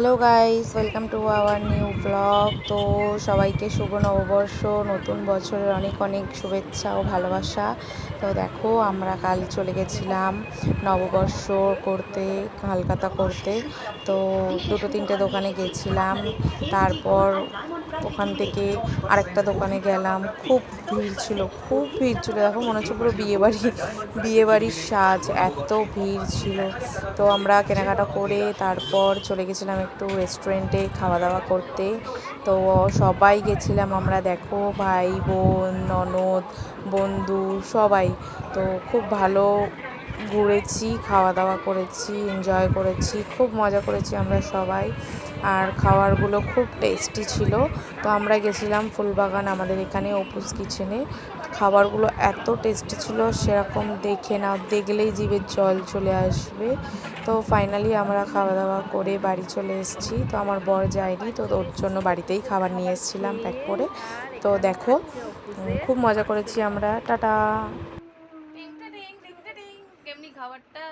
Hello guys welcome to our new blog তো সবাইকে শুভ নববর্ষ, নতুন বছরের অনেক অনেক শুভেচ্ছা ও ভালোবাসা। তো দেখো, আমরা কাল চলে গেছিলাম নববর্ষ করতে হালকাতা করতে। তো দুটো তিনটে দোকানে গেছিলাম। তারপর ওখান থেকে আরেকটা দোকানে গেলাম। খুব ভিড় ছিল, খুব ভিড় ছিল। দেখো, মনে হচ্ছে পুরো বিয়েবাড়ি, বিয়েবাড়ির সাজ, এত ভিড় ছিল। তো আমরা কেনাকাটা করে তারপর চলে গেছিলাম একটু রেস্টুরেন্টে খাওয়া দাওয়া করতে। তো সবাই গেছিলাম আমরা, দেখো, ভাই, বোন, ননদ, বন্ধু, সবাই। তো খুব ভালো ঘুরেছি খাওয়া দাওয়া করেছি এনজয় করেছি, খুব মজা করেছি আমরা সবাই। আর খাবারগুলো খুব টেস্টি ছিল। তো আমরা গেছিলাম ফুলবাগান আমাদের এখানে অপুস কিচেনে খাবারগুলো এত টেস্টি ছিল, সেরকম দেখে না, দেখলেই জীবের জল চলে আসবে। তো ফাইনালি আমরা খাওয়া দাওয়া করে বাড়ি চলে এসেছি। তো আমার বর যায়নি, তো ওর জন্য বাড়িতেই খাবার নিয়ে এসেছিলাম প্যাক করে। তো দেখো খুব মজা করেছি আমরা। টাটা! কেমনি খাবারটা?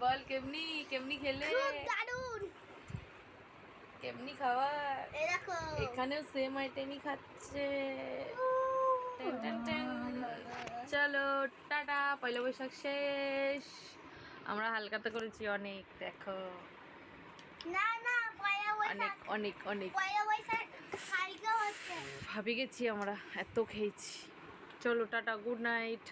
বল কেমনি কেমনি খেলে? দারুণ কেমনি খাবার এই দেখো। এখানেও সেম আইটেমই খাচ্ছে। Ten ten ten. চলো টাটা পয়লা বৈশাখ শেষ। আমরা হালকাতে করেছি অনেক দেখো। না না অনেক অনেক অনেক। ভাবি গেছি আমরা এত খেয়েছি। চলো টাটা গুড নাইট।